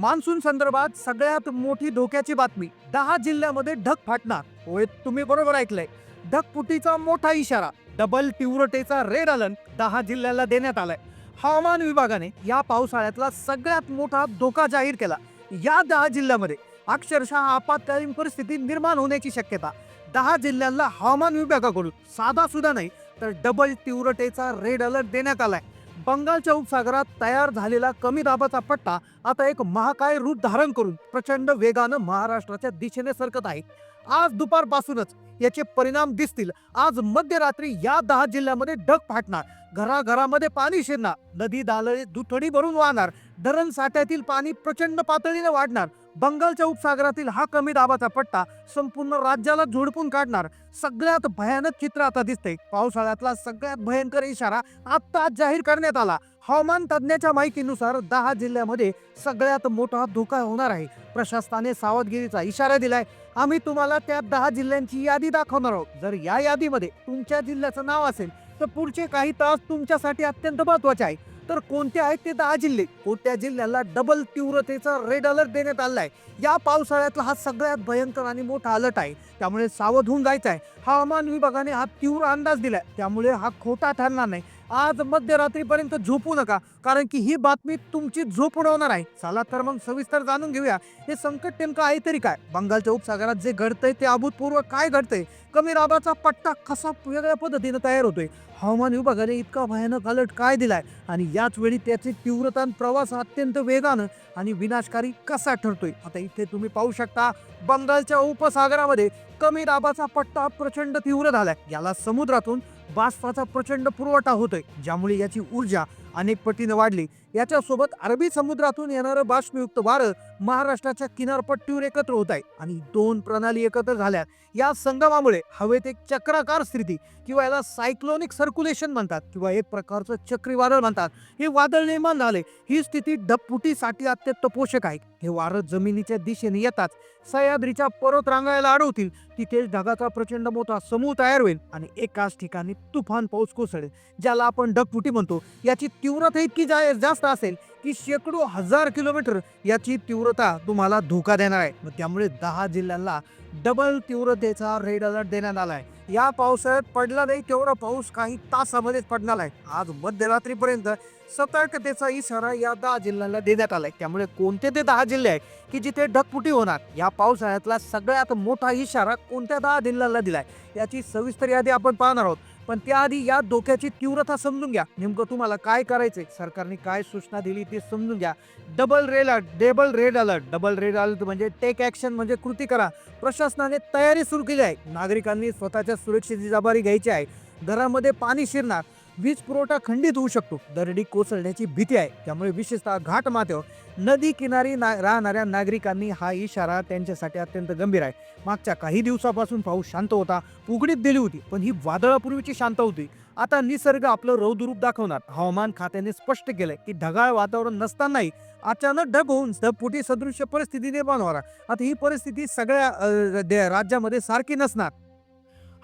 Monsoon संदर्भात सगळ्यात मोठी धोक्याची बातमी. दहा जिल्ह्यामध्ये ढग फाटणार. होय तुम्ही बरोबर ऐकलंय. ढगफुटीचा मोठा इशारा डबल तीव्रतेचा रेड अलर्ट दहा जिल्ह्याला देण्यात आलाय. हवामान विभागाने या पावसाळ्यातला सगळ्यात मोठा धोका जाहीर केला. या दहा जिल्ह्यामध्ये अक्षरशः आपत्कालीन परिस्थिती निर्माण होण्याची शक्यता. दहा जिल्ह्यांना हवामान विभागाकडून साधा सुद्धा नाही तर डबल तीव्रतेचा रेड अलर्ट देण्यात आलाय. बंगालच्या उपसागरात तयार झालेला कमी दाबाचा पट्टा आता एक महाकाय रूप धारण करून प्रचंड वेगानं महाराष्ट्राच्या दिशेने सरकत आहे. आज दुपारपासूनच याचे परिणाम दिसतील. आज मध्यरात्री या दहा जिल्ह्यामध्ये ढग फाटणार. घराघरामध्ये पाणी शिरणार. नदी दालळे दुथडी भरून वाहणार. धरण साठ्यातील पाणी प्रचंड पातळीने वाढणार. बंगालच्या उपसागरातील हा कमी दाबाचा पट्टा संपूर्ण राज्याला झोडपून काढणार. सगळ्यात भयानक चित्र आता दिसतंय. पावसाळ्यातला सगळ्यात भयंकर इशारा आता जाहीर करण्यात आला. हवामान तज्ज्ञाच्या माहितीनुसार दहा जिल्ह्यामध्ये सगळ्यात मोठा धोका होणार आहे. प्रशासनाने सावधगिरीचा इशारा दिलाय. आम्ही तुम्हाला त्या दहा जिल्ह्यांची यादी दाखवणार आहोत. जर या यादीमध्ये तुमच्या जिल्ह्याचं नाव असेल तर पुढचे काही तास तुमच्यासाठी अत्यंत महत्त्वाचे आहे. तर कोणते आहेत ते दहा जिल्हे? कोणत्या जिल्ह्याला डबल तीव्रतेचा रेड अलर्ट देण्यात आलाय? या पावसाळ्यातला हा सगळ्यात भयंकर आणि मोठा अलर्ट आहे. त्यामुळे सावध होऊन जायचं आहे हवामान विभागाने हा तीव्र अंदाज दिला त्यामुळे हा खोटा ठरणार नाही. आज मध्यरात्रीपर्यंत झोपू नका कारण की ही बातमी तुमची झोप उडवणार आहे. चला तर मग सविस्तर जाणून घेऊया. हे संकट नेमकं आहे तरी काय? बंगालच्या उपसागरात जे घडतंय ते अभूतपूर्व काय घडतंय? कमी दाबाचा पट्टा कसा वेगळ्या पद्धतीनं तयार होतोय? हवामान विभागाने इतका भयानक अलर्ट काय दिलाय? आणि याच वेळी त्याची तीव्रता प्रवास अत्यंत वेगानं आणि विनाशकारी कसा ठरतोय? आता इथे तुम्ही पाहू शकता बंगालच्या उपसागरामध्ये कमी दाबाचा पट्टा प्रचंड तीव्र झालाय. याला समुद्रातून बाष्पाचा प्रचंड पुरवठा होतोय ज्यामुळे याची ऊर्जा अनेक पटीनं वाढली. याच्यासोबत अरबी समुद्रातून येणारं बाष्पयुक्त वारं महाराष्ट्राच्या किनारपट्टीवर एकत्र होत आहे आणि दोन प्रणाली एकत्र झाल्या. या संगमामुळे हवेत एक चक्राकार स्थिती किंवा याला सायक्लोनिक सर्क्युलेशन म्हणतात किंवा एक प्रकारचं चक्रीवादळ म्हणतात. हे वादळ निर्माण झाले. ही स्थिती ढगफुटीसाठी अत्यंत पोषक आहे. हे वारं जमिनीच्या दिशेने येताच सह्याद्रीच्या पर्वत रांगायला अडवतील तिथेच ढगाचा प्रचंड मोठा समूह तयार होईल आणि एकाच ठिकाणी तुफान पाऊस कोसळेल ज्याला आपण ढगफुटी म्हणतो. याची तीव्रता इतकी जा- जास्त असेल की शेकडो हजार किलोमीटर याची तीव्रता तुम्हाला धोका देणार आहे. मग त्यामुळे दहा जिल्ह्यांना डबल तीव्रतेचा रेड अलर्ट देण्यात आहे. या पावसाळ्यात पडला नाही तेवढा पाऊस काही तासामध्येच पडणार आहे. आज मध्यरात्रीपर्यंत सतर्कतेचा इशारा या दहा जिल्ह्यांना देण्यात आलाय. त्यामुळे कोणते ते दहा जिल्हे आहेत की जिथे ढगफुटी होणार? या पावसाळ्यातला सगळ्यात मोठा इशारा कोणत्या दहा जिल्ह्यांना दिलाय? याची सविस्तर यादी आपण पाहणार आहोत. पण त्याआधी या धोक्याची तीव्रता समजून घ्या. नेमकं तुम्हाला काय करायचंय? सरकारने काय सूचना दिली ते समजून घ्या. Double red alert double red alert double red alert म्हणजे टेक ॲक्शन म्हणजे कृती करा. प्रशासनाने तयारी सुरू केली आहे. नागरिकांनी स्वतःच्या सुरक्षेची जबाबदारी घ्यायची आहे. घरामध्ये पाणी शिरणार. वीज पुरवठा खंडित होऊ शकतो. दरडी कोसळण्याची भीती आहे. त्यामुळे विशेषतः घाटमाथ्यावर नदी किनारी ना राहणाऱ्या नागरिकांनी हा इशारा त्यांच्यासाठी अत्यंत गंभीर आहे. मागच्या काही दिवसापासून पाऊस शांत होता उघडीत दिली होती पण ही वादळापूर्वीची शांत होती. आता निसर्ग आपलं रौद्रूप दाखवणार. हवामान खात्याने स्पष्ट केलंय की ढगाळ वातावरण नसतानाही अचानक ढग होऊन ढगफुटी सदृश्य परिस्थिती निर्माण होणार आता ही परिस्थिती सगळ्या राज्यामध्ये सारखी नसणार.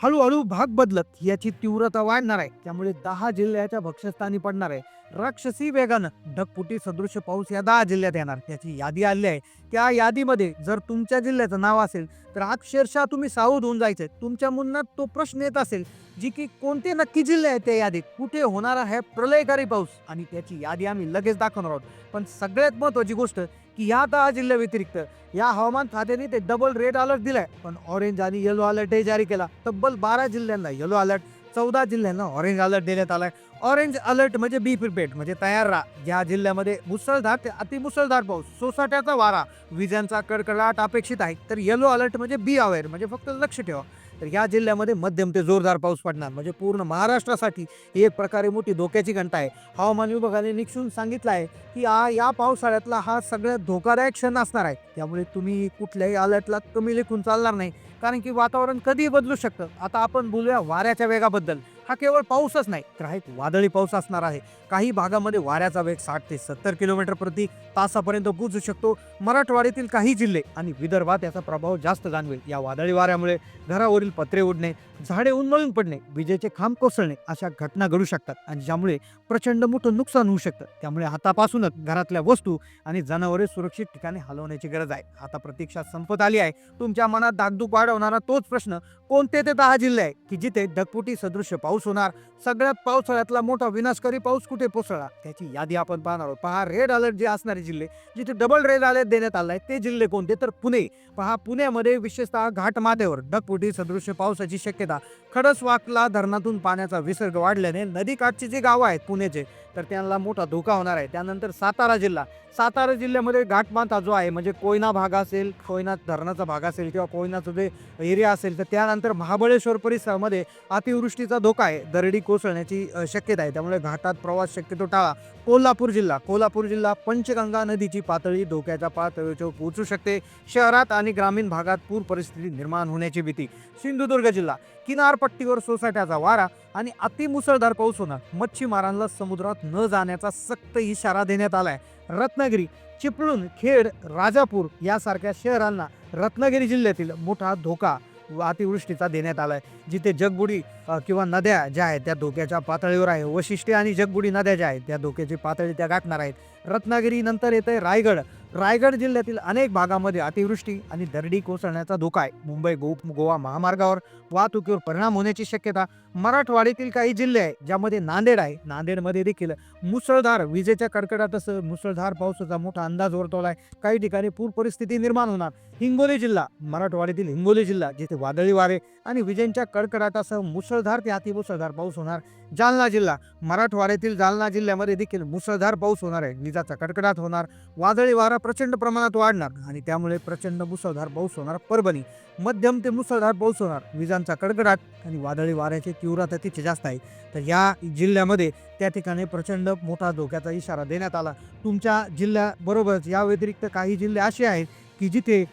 हळूहळू भाग बदलत याची तीव्रता वाढणार आहे. त्यामुळे दहा जिल्ह्याच्या भक्षस्थानी पडणार आहे. राक्षसी वेगानं ढगफुटी सदृश पाऊस या दहा जिल्ह्यात येणार. त्याची यादी आली आहे. त्या यादीमध्ये जर तुमच्या जिल्ह्याचं नाव असेल तर अक्षरशः तुम्ही सावध होऊन जायचं तुमच्या मुन्नात तो प्रश्न येत असेल जी की कोणते नक्की जिल्हे आहेत त्या यादीत? कुठे होणार आहे प्रलयकारी पाऊस? आणि त्याची यादी आम्ही लगेच दाखवणार आहोत. पण सगळ्यात महत्वाची गोष्ट की या दहा जिल्ह्या व्यतिरिक्त या हवामान खात्याने ते डबल रेड अलर्ट दिलाय. पण ऑरेंज आणि येलो अलर्टही जारी केला. तब्बल बारा जिल्ह्यांना येलो अलर्ट चौदा जिल्ह्यांना ऑरेंज अलर्ट देण्यात आलाय. ऑरेंज अलर्ट म्हणजे बी प्रिपेड म्हणजे तयार राहा. ज्या जिल्ह्यामध्ये मुसळधार ते अतिमुसळधार पाऊस सोसाट्याचा वारा विजांचा कडकडाट अपेक्षित आहे तर येलो अलर्ट म्हणजे बी अवेअर म्हणजे फक्त लक्ष ठेवा. तर या जिल्ह्यामध्ये मध्यम ते जोरदार पाऊस पडणार म्हणजे पूर्ण महाराष्ट्रासाठी ही एक प्रकारे मोठी धोक्याची घंटा आहे. हवामान विभागाने निक्षून सांगितलं आहे की आ या पावसाळ्यातला हा सगळ्यात धोकादायक क्षण असणार आहे. त्यामुळे तुम्ही कुठल्याही अलर्टला कमी लेखून चालणार नाही. कारण की वातावरण कधीही बदलू शकतं. आता आपण बोलूया वाऱ्याच्या वेगाबद्दल. हा केवळ पाऊसच नाही तर हा एक वादळी पाऊस असणार आहे. काही भागामध्ये वाऱ्याचा वेग साठ ते सत्तर किलोमीटर प्रति तासापर्यंत पोहोचू शकतो. मराठवाड्यातील काही जिल्हे आणि विदर्भात याचा प्रभाव जास्त जाणवेल या वादळी वाऱ्यामुळे. घरावरील पत्रे उडणे झाडे उन्मळून पडणे विजेचे खांब कोसळणे अशा घटना घडू शकतात आणि ज्यामुळे प्रचंड मोठं नुकसान होऊ शकतं. त्यामुळे हातापासूनच घरातल्या वस्तू आणि जनावरे सुरक्षित ठिकाणी हलवण्याची गरज आहे. आता प्रतीक्षा संपत आली आहे. तुमच्या मनात दागदूक वाढवणारा तोच प्रश्न कोणते ते दहा जिल्हे आहे की जिथे ढगफुटी सदृश्य पाऊस होणार. सगळ्यात पावसाळ्यातला मोठा विनाशकारी पाऊस कुठे? कोसळला त्याची यादी आपण पाहणार आहोत. पहा रेड अलर्ट जे असणारे जिल्हे जिथे डबल रेड अलर्ट देण्यात आलाय ते जिल्हे कोणते? तर पुणे. पहा पुण्यामध्ये विशेषतः घाटमाथ्यावर ढगफुटी सदृश्य पावसाची शक्यता. खडसवाकला धरणातून पाण्याचा विसर्ग वाढल्याने नदीकाठची जे गावं आहेत पुण्याचे तर त्यांना मोठा धोका होणार आहे. त्यानंतर सातारा जिल्हा. सातारा जिल्ह्यामध्ये घाटमाथा जो आहे म्हणजे कोयना भाग असेल कोयना धरणाचा भाग असेल किंवा कोयनाचं जे एरिया असेल तर त्यानंतर महाबळेश्वर परिसरामध्ये अतिवृष्टीचा धोका आहे दरडी कोसळण्याची शक्यता आहे. त्यामुळे घाटात प्रवास शक्यतो टाळा. कोल्हापूर जिल्हा कोल्हापूर जिल्हा पंचगंगा नदीची पातळी धोक्याच्या पातळीवर पोहोचू शकते. शहरात आणि ग्रामीण भागात पूर परिस्थिती निर्माण होण्याची भीती. सिंधुदुर्ग जिल्हा किनारपट्टीवर सोसाट्याचा वारा आणि अतिमुसळधार पाऊस होणार. मच्छीमारांना समुद्रात न जाण्याचा सक्त इशारा देण्यात आलाय. रत्नागिरी चिपळूण खेड राजापूर यासारख्या शहरांना रत्नागिरी जिल्ह्यातील मोठा धोका अतिवृष्टीचा देण्यात आला आहे जिथे जगबुडी किंवा नद्या ज्या आहेत त्या धोक्याच्या पातळीवर आहे. वशिष्ठी आणि जगबुडी नद्या ज्या आहेत त्या धोक्याची पातळी त्या गाठणार आहेत. रत्नागिरीनंतर येतं येते रायगड. रायगड जिल्ह्यातील अनेक भागामध्ये अतिवृष्टी आणि दरडी कोसळण्याचा धोका आहे. मुंबई गो गोवा महामार्गावर वाहतुकीवर परिणाम होण्याची शक्यता मराठवाड्यातील काही जिल्हे आहे ज्यामध्ये नांदेड आहे. नांदेडमध्ये देखील मुसळधार विजेच्या कडकडाटासह मुसळधार पावसाचा मोठा अंदाज वर्तवला आहे. काही ठिकाणी पूर परिस्थिती निर्माण होणार. हिंगोली जिल्हा मराठवाड्यातील हिंगोली जिल्हा जिथे वादळी वारे आणि विजेंच्या कडकडाटासह मुसळधार ते अतिमुसळधार पाऊस होणार. जालना जिल्हा मराठवाड्यातील जालना जिल्ह्यामध्ये देखील मुसळधार पाऊस होणार आहे. विजाचा कडकडाट होणार. वादळी वारा प्रचंड प्रमाणात वाढणार आणि त्यामुळे प्रचंड मुसळधार पाऊस होणार परभणी. मध्यम ते मुसळधार पाऊस होणार. विजांचा कडकडाट आणि वादळी वाऱ्याचे तीव्रता तिथे जास्त आहे. तर या जिल्ह्यामध्ये त्या ठिकाणी प्रचंड मोठा धोक्याचा इशारा देण्यात आला. तुमच्या जिल्ह्याबरोबरच या व्यतिरिक्त काही जिल्हे असे आहेत की जिथे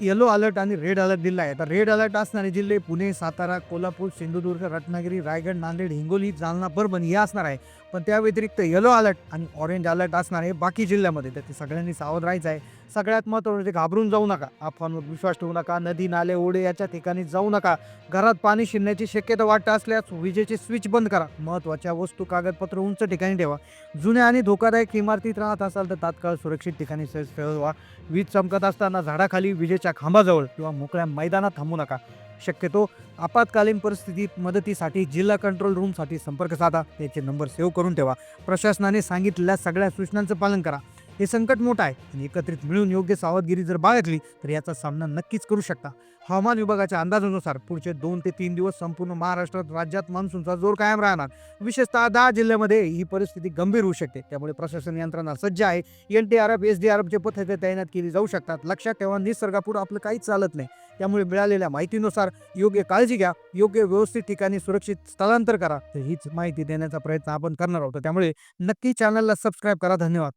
येलो अलर्ट आणि रेड अलर्ट दिला आहे. तर रेड अलर्ट असणारे जिल्हे पुणे सातारा कोल्हापूर सिंधुदुर्ग रत्नागिरी रायगड नांदेड हिंगोली जालना परभणी हे असणार आहे. पण त्या व्यतिरिक्त येलो अलर्ट आणि ऑरेंज अलर्ट असणार हे बाकी जिल्ह्यामध्ये. तर ते सगळ्यांनी सावध राहायचं आहे सगळ्यात महत्त्वाचं म्हणजे घाबरून जाऊ नका. अफवांवर विश्वास ठेवू नका. नदी नाले ओढे याच्या ठिकाणी जाऊ नका. घरात पाणी शिरण्याची शक्यता वाटत असल्यास विजेचे स्विच बंद करा. महत्त्वाच्या वस्तू कागदपत्र उंच ठिकाणी ठेवा. जुन्या आणि धोकादायक इमारतीत राहत असाल तर तात्काळ सुरक्षित ठिकाणी सहज ठेवा. वीज चमकत असताना झाडाखाली विजेच्या खांबाजवळ किंवा मोकळ्या मैदानात थांबू नका. शक्यतो आपत्कालीन परिस्थितीत मदतीसाठी जिल्हा कंट्रोल रूमसाठी संपर्क साधा. त्याचे नंबर सेव्ह करून ठेवा. प्रशासनाने सांगितलेल्या सगळ्या सूचनांचं पालन करा. हे संकट मोठं आहे. आणि एकत्रित मिळून योग्य सावधगिरी जर बाळगली तर याचा सामना नक्कीच करू शकता. हवामान विभागाच्या अंदाजानुसार पुढचे दोन ते तीन दिवस संपूर्ण महाराष्ट्रात राज्यात मान्सूनचा जोर कायम राहणार. विशेषतः दहा जिल्ह्यामध्ये ही परिस्थिती गंभीर होऊ शकते. त्यामुळे प्रशासन यंत्रणा सज्ज आहे. N D R F S D R एफचे पथके तैनात केली जाऊ शकतात. लक्षात ठेवा निसर्गापुढे आपलं काहीच चालत नाही. त्यामुळे मिळालेल्या माहितीनुसार योग्य काळजी घ्या योग्य व्यवस्थित ठिकाणी सुरक्षित स्थलांतर करा. तर हीच माहिती देण्याचा प्रयत्न आपण करणार आहोत. त्यामुळे नक्की चॅनलला सबस्क्राईब करा. धन्यवाद.